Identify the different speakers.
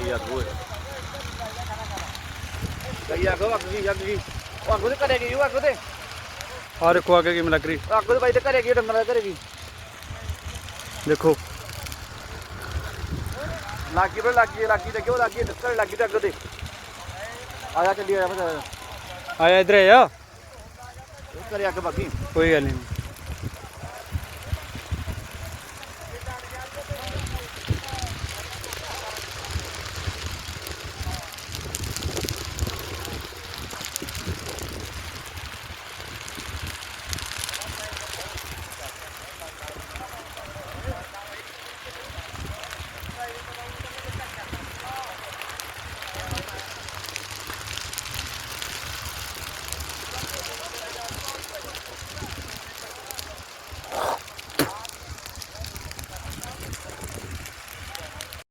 Speaker 1: ਗਈ ਅੱਗ ਓਏ ਗਈ ਅੱਗ ਅੱਗ ਉਹ ਅੱਗ ਦੇ ਘਰੇ ਗਈ ਉਹ ਅੱਗ ਦੇ
Speaker 2: ਆ ਦੇਖੋ ਅੱਗੇ ਕਿਵੇਂ ਲੱਗ ਰਹੀ।
Speaker 1: ਉਹ ਦੇ ਬਾਈ ਦੇ ਘਰੇ ਗਈ ਡੰਗਰਾਂ ਦੇ ਘਰੇ ਗਈ।
Speaker 2: ਦੇਖੋ।
Speaker 1: ਲਾਗੀ ਬਰ ਲਾਗੀ ਲਾਗੀ ਤੇ ਕਿਉਂ ਲਾਗੀ ਡੱਕਰ ਲਾਗੀ ਤੇ ਅੱਗ ਦੇ ਆ ਜਾ ਚੱਲੀ ਆ ਜਾ
Speaker 2: ਆਇਆ ਇਧਰ ਆ
Speaker 1: ਘਰੇ ਅੱਗ ਬਾਕੀ
Speaker 2: ਕੋਈ ਗੱਲ ਨਹੀਂ